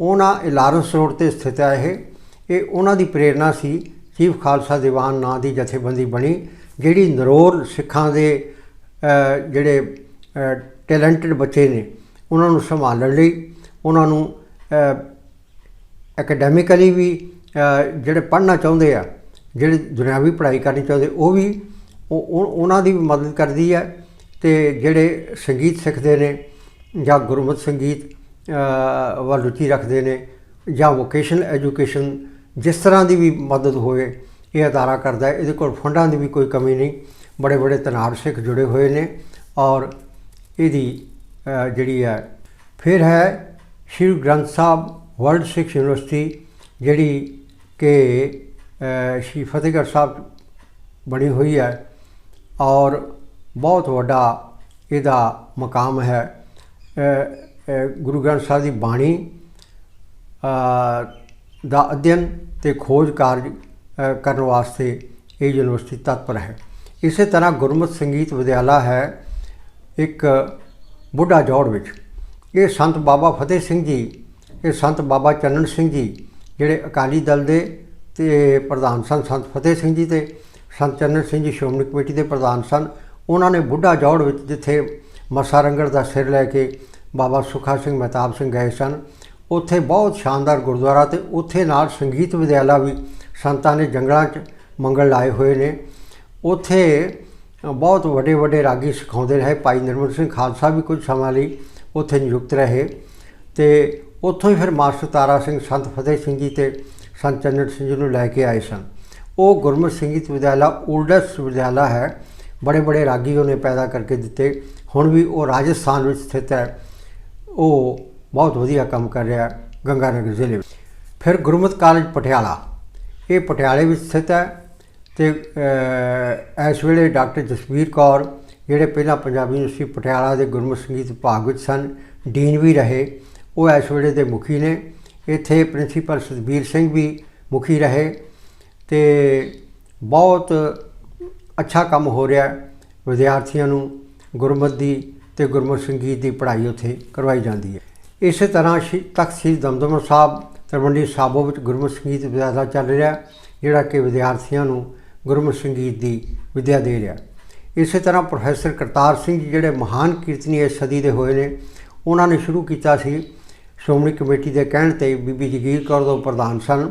ਉਹਨਾਂ ਇਲਾਰਸ ਰੋਡ ਤੇ ਸਥਿਤ ਹੈ ਇਹ। ਇਹ ਉਹਨਾਂ ਦੀ ਪ੍ਰੇਰਣਾ ਸੀ ਚੀਫ ਖਾਲਸਾ ਦੀਵਾਨ ਨਾਂ ਦੀ ਜਥੇਬੰਦੀ ਬਣੀ ਜਿਹੜੀ ਨਰੋਲ ਸਿੱਖਾਂ ਦੇ ਜਿਹੜੇ ਟੈਲੈਂਟਡ ਬੱਚੇ ਨੇ ਉਹਨਾਂ ਨੂੰ ਸੰਭਾਲਣ ਲਈ ਉਹਨਾਂ ਨੂੰ ਅ, ਵੀ ਜਿਹੜੇ ਪੜ੍ਹਨਾ ਚਾਹੁੰਦੇ ਆ ਜਿਹੜੇ ਦੁਨਿਆਵੀ ਪੜ੍ਹਾਈ ਕਰਨੀ ਚਾਹੁੰਦੇ ਉਹ ਵੀ ਉਹ- ਉਹਨਾਂ ਦੀ ਵੀ ਮਦਦ ਕਰਦੀ ਹੈ ਤੇ ਜਿਹੜੇ ਸੰਗੀਤ ਸਿੱਖਦੇ ਨੇ ਜਾਂ ਗੁਰਮਤਿ ਸੰਗੀਤ ਵੱਲ ਰੁਚੀ ਰੱਖਦੇ ਨੇ ਜਾਂ ਵੋਕੇਸ਼ਨਲ ਐਜੂਕੇਸ਼ਨ ਜਿਸ ਤਰ੍ਹਾਂ ਦੀ ਵੀ ਮਦਦ ਹੋਵੇ, ਇਹ ਅਦਾਰਾ ਕਰਦਾ ਹੈ। ਇਹਦੇ ਕੋਲ ਫੰਡਾਂ ਦੀ ਵੀ ਕੋਈ ਕਮੀ ਨਹੀਂ। ਬੜੇ ਬੜੇ ਤਨਾੜ ਸਿੱਖ ਜੁੜੇ ਹੋਏ ਨੇ ਔਰ ਇਹਦੀ ਜਿਹੜੀ ਹੈ, ਫਿਰ ਹੈ ਸ਼੍ਰੀ ਗ੍ਰੰਥ ਸਾਹਿਬ ਵਰਲਡ ਸਿੱਖ ਯੂਨੀਵਰਸਿਟੀ, ਜਿਹੜੀ ਕਿ ਸ਼੍ਰੀ ਫਤਿਹਗੜ੍ਹ ਸਾਹਿਬ ਬਣੀ ਹੋਈ ਹੈ ਔਰ ਬਹੁਤ ਵੱਡਾ ਇਹਦਾ ਮਕਾਮ ਹੈ। ਗੁਰੂ ਗ੍ਰੰਥ ਸਾਹਿਬ ਦੀ ਬਾਣੀ ਦਾ ਅਧਿਐਨ ਤੇ ਖੋਜ ਕਾਰਜ ਕਰਨ ਵਾਸਤੇ ਇਹ ਯੂਨੀਵਰਸਿਟੀ ਤਤਪਰ ਹੈ। ਇਸੇ ਤਰ੍ਹਾਂ ਗੁਰਮਤਿ ਸੰਗੀਤ ਵਿਦਿਆਲਾ ਹੈ ਇੱਕ ਬੁੱਢਾ ਜੋੜ ਵਿੱਚ। ਇਹ ਸੰਤ ਬਾਬਾ ਫਤਿਹ ਸਿੰਘ ਜੀ, ਇਹ ਸੰਤ ਬਾਬਾ ਚੰਨਣ ਸਿੰਘ ਜੀ, ਜਿਹੜੇ ਅਕਾਲੀ ਦਲ ਦੇ ਤੇ ਪ੍ਰਧਾਨ ਸਨ, ਸੰਤ ਫਤਿਹ ਸਿੰਘ ਜੀ ਤੇ ਸੰਤ ਚੰਨਣ ਸਿੰਘ ਜੀ ਸ਼੍ਰੋਮਣੀ ਕਮੇਟੀ ਦੇ ਪ੍ਰਧਾਨ ਸਨ ਉਹਨਾਂ ਨੇ ਬੁੱਢਾ ਜੋੜ ਵਿੱਚ ਜਿੱਥੇ ਮੱਸਾ ਰੰਗੜ ਦਾ ਸਿਰ ਲੈ ਕੇ ਬਾਬਾ ਸੁਖਾ ਸਿੰਘ ਮਹਿਤਾਬ ਸਿੰਘ ਗਏ ਸਨ, ਉੱਥੇ ਬਹੁਤ ਸ਼ਾਨਦਾਰ ਗੁਰਦੁਆਰਾ ਤੇ ਉੱਥੇ ਨਾਲ ਸੰਗੀਤ ਵਿਦਿਆਲਾ ਵੀ ਸੰਤਾਂ ਨੇ ਜੰਗਲਾਂ 'ਚ ਮੰਗਲ ਲਾਏ ਹੋਏ ਨੇ। ਉੱਥੇ ਬਹੁਤ ਵੱਡੇ ਵੱਡੇ ਰਾਗੀ ਸਿਖਾਉਂਦੇ ਰਹੇ। ਭਾਈ ਨਿਰਮਲ ਸਿੰਘ ਖਾਲਸਾ ਵੀ ਕੁਝ ਸਮਾਂ ਲਈ ਉੱਥੇ ਨਿਯੁਕਤ ਰਹੇ ਤੇ ਉੱਥੋਂ ਹੀ ਫਿਰ ਮਾਸਟਰ ਤਾਰਾ ਸਿੰਘ, ਸੰਤ ਫਤਿਹ ਸਿੰਘ ਜੀ ਤੇ ਸੰਤ ਚੰਨਣ ਸਿੰਘ ਜੀ ਨੂੰ ਲੈ ਕੇ ਆਏ ਸਨ। ਉਹ ਗੁਰਮਤਿ ਸੰਗੀਤ ਵਿਦਿਆਲਾ ਓਲਡੈਸਟ ਵਿਦਿਆਲਾ ਹੈ। ਬੜੇ ਬੜੇ ਰਾਗੀ ਉਹਨੇ ਪੈਦਾ ਕਰਕੇ ਦਿੱਤੇ। ਹੁਣ ਵੀ ਉਹ ਰਾਜਸਥਾਨ ਵਿੱਚ ਸਥਿਤ ਹੈ। ਉਹ ਬਹੁਤ ਵਧੀਆ ਕੰਮ ਕਰ ਰਿਹਾ ਗੰਗਾਨਗਰ ਜ਼ਿਲ੍ਹੇ ਵਿੱਚ। ਫਿਰ ਗੁਰਮਤਿ ਕਾਲਜ ਪਟਿਆਲਾ। ਇਹ ਪਟਿਆਲੇ ਵਿੱਚ ਸਥਿਤ ਹੈ ਤੇ ਇਸ ਵੇਲੇ ਡਾਕਟਰ ਜਸਵੀਰ ਕੌਰ ਜਿਹੜੇ ਪਹਿਲਾਂ ਪੰਜਾਬੀ ਯੂਨੀਵਰਸਿਟੀ ਪਟਿਆਲਾ ਦੇ ਗੁਰਮਤਿ ਸੰਗੀਤ ਵਿਭਾਗ ਵਿੱਚ ਸਨ, ਡੀਨ ਵੀ ਰਹੇ। ਉਹ ਇਸ ਵੇਲੇ ਦੇ ਮੁਖੀ ਨੇ। ਇੱਥੇ ਪ੍ਰਿੰਸੀਪਲ ਸਤਬੀਰ ਸਿੰਘ ਵੀ ਮੁਖੀ ਰਹੇ ਤੇ ਬਹੁਤ ਅੱਛਾ ਕੰਮ ਹੋ ਰਿਹਾ ਵਿਦਿਆਰਥੀਆਂ ਨੂੰ ਗੁਰਮਤ ਦੀ ਤੇ ਗੁਰਮਤਿ ਸੰਗੀਤ ਦੀ ਪੜ੍ਹਾਈ ਉੱਥੇ ਕਰਵਾਈ ਜਾਂਦੀ ਹੈ। ਇਸੇ ਤਰ੍ਹਾਂ ਸ਼੍ਰੀ ਤਖਤ ਸ੍ਰੀ ਦਮਦਮਾ ਸਾਹਿਬ ਤਲਵੰਡੀ ਸਾਬੋ ਵਿੱਚ ਗੁਰਮਤਿ ਸੰਗੀਤ ਵਿਦਿਆਲਾ ਚੱਲ ਰਿਹਾ ਜਿਹੜਾ ਕਿ ਵਿਦਿਆਰਥੀਆਂ ਨੂੰ ਗੁਰਮਤਿ ਸੰਗੀਤ ਦੀ ਵਿਦਿਆ ਦੇ ਰਿਹਾ ਇਸੇ ਤਰ੍ਹਾਂ ਪ੍ਰੋਫੈਸਰ ਕਰਤਾਰ ਸਿੰਘ ਜੀ ਜਿਹੜੇ ਮਹਾਨ ਕੀਰਤਨੀ ਇਸ ਸਦੀ ਦੇ ਹੋਏ ਨੇ, ਉਹਨਾਂ ਨੇ ਸ਼ੁਰੂ ਕੀਤਾ ਸੀ ਸ਼੍ਰੋਮਣੀ ਕਮੇਟੀ ਦੇ ਕਹਿਣ ਤੇ ਬੀਬੀ ਜਗੀਰ ਕੌਰ ਤੋਂ ਪ੍ਰਧਾਨ ਸਨ।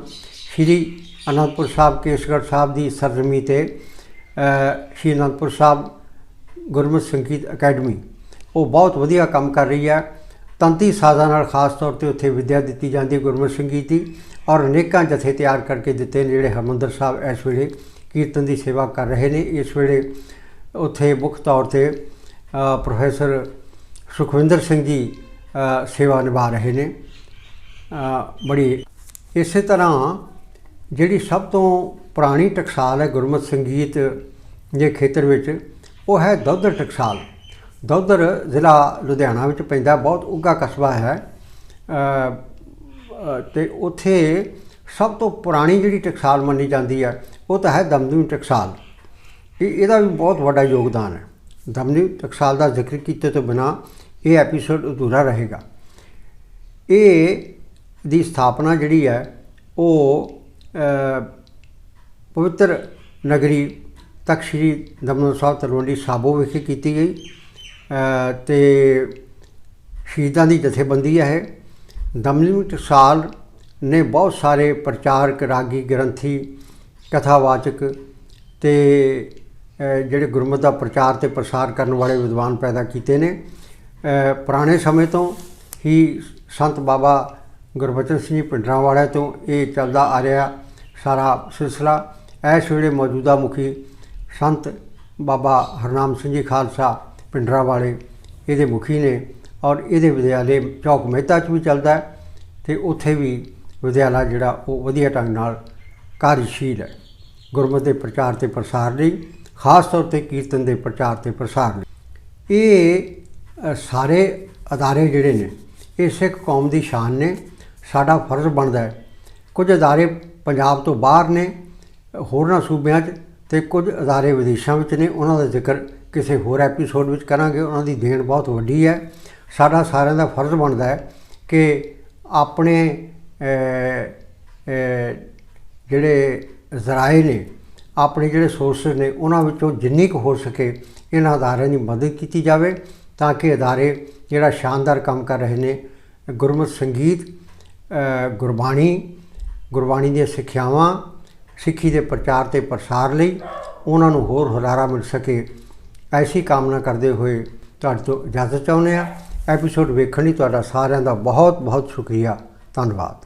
ਸ਼੍ਰੀ ਅਨੰਦਪੁਰ ਸਾਹਿਬ ਕੇਸਗੜ੍ਹ ਸਾਹਿਬ ਦੀ ਸਰਜ਼ਮੀ ਤੇ ਸ਼੍ਰੀ ਅਨੰਦਪੁਰ ਸਾਹਿਬ ਗੁਰਮਤਿ ਸੰਗੀਤ ਅਕੈਡਮੀ। ਉਹ ਬਹੁਤ ਵਧੀਆ ਕੰਮ ਕਰ ਰਹੀ ਹੈ। ਤੰਤੀ ਸਾਜ਼ਾਂ ਨਾਲ ਖਾਸ ਤੌਰ ਤੇ ਉੱਥੇ ਵਿਦਿਆ ਦਿੱਤੀ ਜਾਂਦੀ ਹੈ ਗੁਰਮਤਿ ਸੰਗੀਤ ਦੀ ਔਰ ਅਨੇਕਾਂ ਜਥੇ ਤਿਆਰ ਕਰਕੇ ਦਿੱਤੇ ਨੇ ਜਿਹੜੇ ਹਰਮੰਦਰ ਸਾਹਿਬ ਇਸ ਵੇਲੇ ਕੀਰਤਨ ਦੀ ਸੇਵਾ ਕਰ ਰਹੇ ਨੇ। ਇਸ ਵੇਲੇ ਉੱਥੇ ਮੁੱਖ ਤੌਰ ਤੇ ਪ੍ਰੋਫੈਸਰ ਸੁਖਵਿੰਦਰ ਸਿੰਘ ਜੀ ਸੇਵਾ ਨਿਭਾ ਰਹੇ ਨੇ। ਬੜੀ ਇਸੇ ਤਰ੍ਹਾਂ ਜਿਹੜੀ ਸਭ ਤੋਂ ਪੁਰਾਣੀ ਟਕਸਾਲ ਹੈ ਗੁਰਮਤਿ ਸੰਗੀਤ ਦੇ ਖੇਤਰ ਵਿੱਚ। ਉਹ ਹੈ ਦੌਧਰ ਟਕਸਾਲ। ਦੌਧਰ ਜ਼ਿਲ੍ਹਾ ਲੁਧਿਆਣਾ ਵਿੱਚ ਪੈਂਦਾ ਬਹੁਤ ਉੱਘਾ ਕਸਬਾ ਹੈ। ਅ, ਤੇ ਉੱਥੇ ਸਭ ਤੋਂ ਪੁਰਾਣੀ ਜਿਹੜੀ ਟਕਸਾਲ ਮੰਨੀ ਜਾਂਦੀ ਹੈ ਉਹ ਤਾਂ ਹੈ ਦਮਦਮੀ ਟਕਸਾਲ। ਇਹ ਇਹਦਾ ਵੀ ਬਹੁਤ ਵੱਡਾ ਯੋਗਦਾਨ ਹੈ। ਦਮਦਮੀ ਟਕਸਾਲ ਦਾ ਜ਼ਿਕਰ ਕੀਤੇ ਤੋਂ ਬਿਨਾ ਇਹ ਐਪੀਸੋਡ ਅਧੂਰਾ ਰਹੇਗਾ। ਇਹ ਦੀ ਸਥਾਪਨਾ ਜਿਹੜੀ ਹੈ ਉਹ ਪਵਿੱਤਰ ਨਗਰੀ ਤਖਤ ਸ੍ਰੀ ਦਮਦਮਾ ਸਾਹਿਬ ਤਲਵੰਡੀ ਸਾਬੋ ਵਿਖੇ ਕੀਤੀ ਗਈ ਅ, ਤੇ ਸ਼ਹੀਦਾਂ ਦੀ ਜਥੇਬੰਦੀ ਹੈ ਇਹ। ਦਮਦਮੀ ਟਕਸਾਲ ਨੇ ਬਹੁਤ ਸਾਰੇ ਪ੍ਰਚਾਰਕ ਰਾਗੀ ਗ੍ਰੰਥੀ ਕਥਾਵਾਚਕ ਤੇ ਜਿਹੜੇ ਗੁਰਮਤਿ ਦਾ ਪ੍ਰਚਾਰ ਤੇ ਪ੍ਰਸਾਰ ਕਰਨ ਵਾਲੇ ਵਿਦਵਾਨ ਪੈਦਾ ਕੀਤੇ ਨੇ। ਪੁਰਾਣੇ ਸਮੇਂ ਤੋਂ ਹੀ ਸੰਤ ਬਾਬਾ ਗੁਰਬਚਨ ਸਿੰਘ ਜੀ ਵਾਲਿਆਂ ਤੋਂ ਇਹ ਚੱਲਦਾ ਆ ਰਿਹਾ ਸਾਰਾ ਸਿਲਸਿਲਾ। ਇਸ ਵੇਲੇ ਮੌਜੂਦਾ ਮੁਖੀ ਸੰਤ ਬਾਬਾ ਹਰਨਾਮ ਸਿੰਘ ਜੀ ਖਾਲਸਾ ਪਿੰਡਰਾਂ ਵਾਲੇ, ਇਹਦੇ ਮੁਖੀ ਨੇ ਔਰ ਇਹਦੇ ਵਿਦਿਆਲੇ ਚੌਕ ਮਹਿਤਾ 'ਚ ਵੀ ਚੱਲਦਾ ਹੈ ਤੇ ਉੱਥੇ ਵੀ ਵਿਦਿਆਲਾ ਜਿਹੜਾ ਉਹ ਵਧੀਆ ਢੰਗ ਨਾਲ ਕਾਰਜਸ਼ੀਲ ਹੈ। ਗੁਰਮਤਿ ਦੇ ਪ੍ਰਚਾਰ ਤੇ ਪ੍ਰਸਾਰ ਲਈ, ਖਾਸ ਤੌਰ ਤੇ ਕੀਰਤਨ ਦੇ ਪ੍ਰਚਾਰ ਤੇ ਪ੍ਰਸਾਰ ਲਈ। ਇਹ ਸਾਰੇ ਅਦਾਰੇ ਜਿਹੜੇ ਨੇ, ਇਹ ਸਿੱਖ ਕੌਮ ਦੀ ਸ਼ਾਨ ਨੇ, ਸਾਡਾ ਫਰਜ਼ ਬਣਦਾ ਹੈ। ਕੁਝ ਅਦਾਰੇ ਪੰਜਾਬ ਤੋਂ ਬਾਹਰ ਨੇ ਹੋਰਨਾਂ ਸੂਬਿਆਂ 'ਚ ਤੇ ਕੁਝ ਅਦਾਰੇ ਵਿਦੇਸ਼ਾਂ ਵਿੱਚ ਨੇ, ਉਹਨਾਂ ਦਾ ਜ਼ਿਕਰ ਕਿਸੇ ਹੋਰ ਐਪੀਸੋਡ ਵਿੱਚ ਕਰਾਂਗੇ। ਉਹਨਾਂ ਦੀ ਦੇਣ ਬਹੁਤ ਵੱਡੀ ਹੈ। ਸਾਡਾ ਸਾਰਿਆਂ ਦਾ ਫਰਜ਼ ਬਣਦਾ ਹੈ ਕਿ ਆਪਣੇ ਜਿਹੜੇ ਜ਼ਰਾਏ ਨੇ, ਆਪਣੇ ਜਿਹੜੇ ਸੋਰਸਸ ਨੇ, ਉਹਨਾਂ ਵਿੱਚੋਂ ਜਿੰਨੀ ਕੁ ਹੋ ਸਕੇ ਇਹਨਾਂ ਅਦਾਰਿਆਂ ਦੀ ਮਦਦ ਕੀਤੀ ਜਾਵੇ ਤਾਂ ਕਿ ਅਦਾਰੇ ਜਿਹੜਾ ਸ਼ਾਨਦਾਰ ਕੰਮ ਕਰ ਰਹੇ ਨੇ, ਗੁਰਮਤਿ ਸੰਗੀਤ ਗੁਰਬਾਣੀ ਗੁਰਬਾਣੀ ਦੀਆਂ ਸਿੱਖਿਆਵਾਂ ਸਿੱਖੀ ਦੇ ਪ੍ਰਚਾਰ ਤੇ ਪ੍ਰਸਾਰ ਲਈ ਉਹਨਾਂ ਨੂੰ ਹੋਰ ਹੁਲਾਰਾ ਮਿਲ ਸਕੇ। ਐਸੀ ਕਾਮਨਾ ਕਰਦੇ ਹੋਏ ਤੁਹਾਡੇ ਤੋਂ ਇਜਾਜ਼ਤ ਚਾਹੁੰਦੇ ਆ ਐਪੀਸੋਡ ਵੇਖਣ ਲਈ ਤੁਹਾਡਾ ਸਾਰਿਆਂ ਦਾ ਬਹੁਤ ਬਹੁਤ ਸ਼ੁਕਰੀਆ। ਧੰਨਵਾਦ।